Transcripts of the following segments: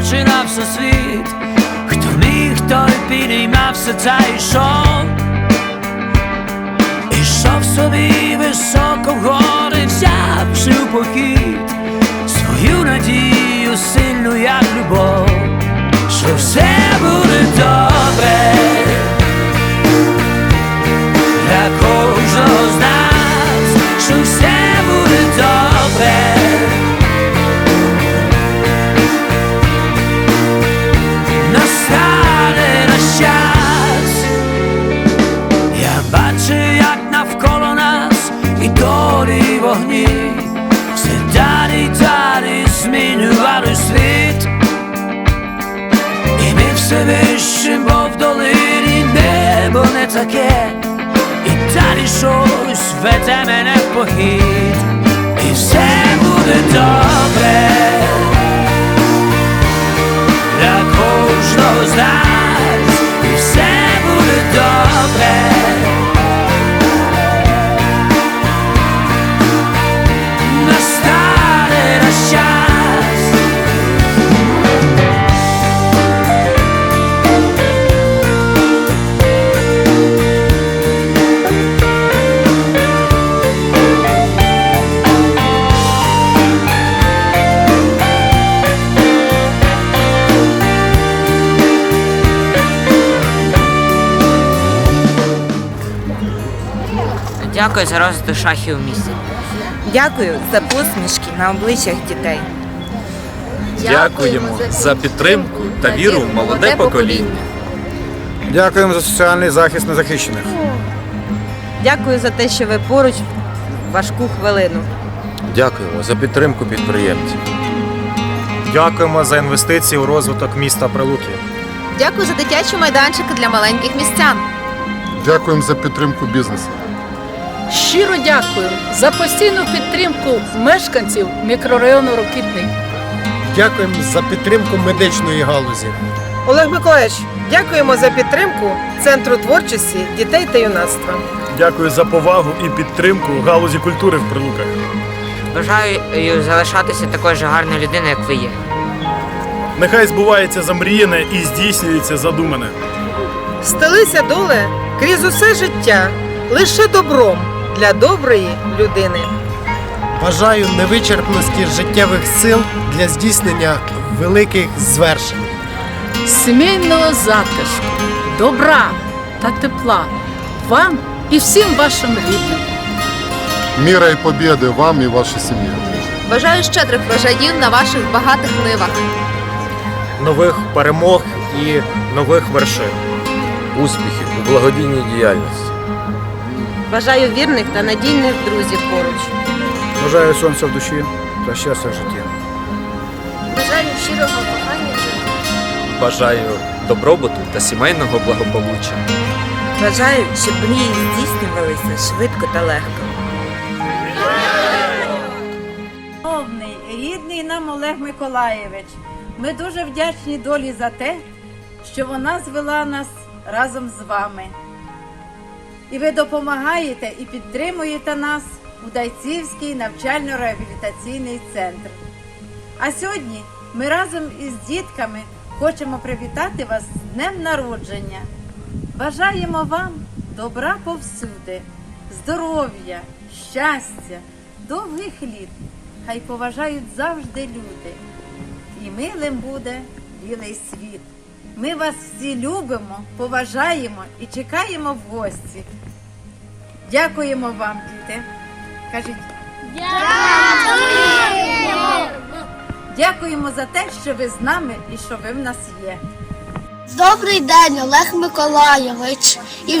починався світ, хто міг, той підіймався та йшов. Ішов собі високо вгори, взявши у похід свою надію сильну, як любов, що все буде добре і долі вогні, все далі далі змінювали світ. І ми все вище, бо в долині небо не таке, і далі щось веде мене в похід, і все буде добре Дякую за розвиток шахів у місті. Дякую за посмішки на обличчях дітей. Дякуємо за підтримку та віру в молоде покоління. Дякуємо за соціальний захист незахищених. Дякую за те, що ви поруч в важку хвилину. Дякуємо за підтримку підприємців. Дякуємо за інвестиції у розвиток міста Прилуки. Дякую за дитячі майданчики для маленьких містян. Дякуємо за підтримку бізнесу. Щиро дякую за постійну підтримку мешканців мікрорайону Рокітний. Дякуємо за підтримку медичної галузі. Олег Миколаївич, дякуємо за підтримку Центру творчості дітей та юнацтва. Дякую за повагу і підтримку галузі культури в Прилуках. Бажаю залишатися такою ж гарною людиною, як ви є. Нехай збувається замріяне і здійснюється задумане. Стелися доле крізь усе життя, лише добром для доброї людини. Бажаю невичерпності життєвих сил для здійснення великих звершень. Сімейного затишку, добра та тепла вам і всім вашим рідним. Міра і побєди вам і вашій сім'ї. Бажаю щедрих врожаїв на ваших багатих нивах. Нових перемог і нових вершин. Успіхів у благодійній діяльності. Бажаю вірних та надійних друзів поруч. Бажаю сонця в душі та щастя в житті. Бажаю щирого кохання. Бажаю добробуту та сімейного благополуччя. Бажаю, щоб мрії здійснювалися швидко та легко. Шановний, рідний нам Олег Миколаєвич, ми дуже вдячні долі за те, що вона звела нас разом з вами. І ви допомагаєте і підтримуєте нас у Дайцівський навчально-реабілітаційний центр. А сьогодні ми разом із дітками хочемо привітати вас з днем народження. Бажаємо вам добра повсюди, здоров'я, щастя, довгих літ. Хай поважають завжди люди. І милим буде білий світ. Ми вас всі любимо, поважаємо і чекаємо в гості. Дякуємо вам, діти. Кажіть. Дякуємо! Дякуємо за те, що ви з нами і що ви в нас є. Добрий день, Олег Миколайович. І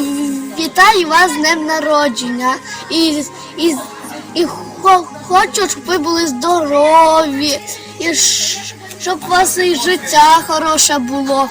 вітаю вас з днем народження. І, і, і хо- хочу, щоб ви були здорові, і щоб у вас і життя хороше було.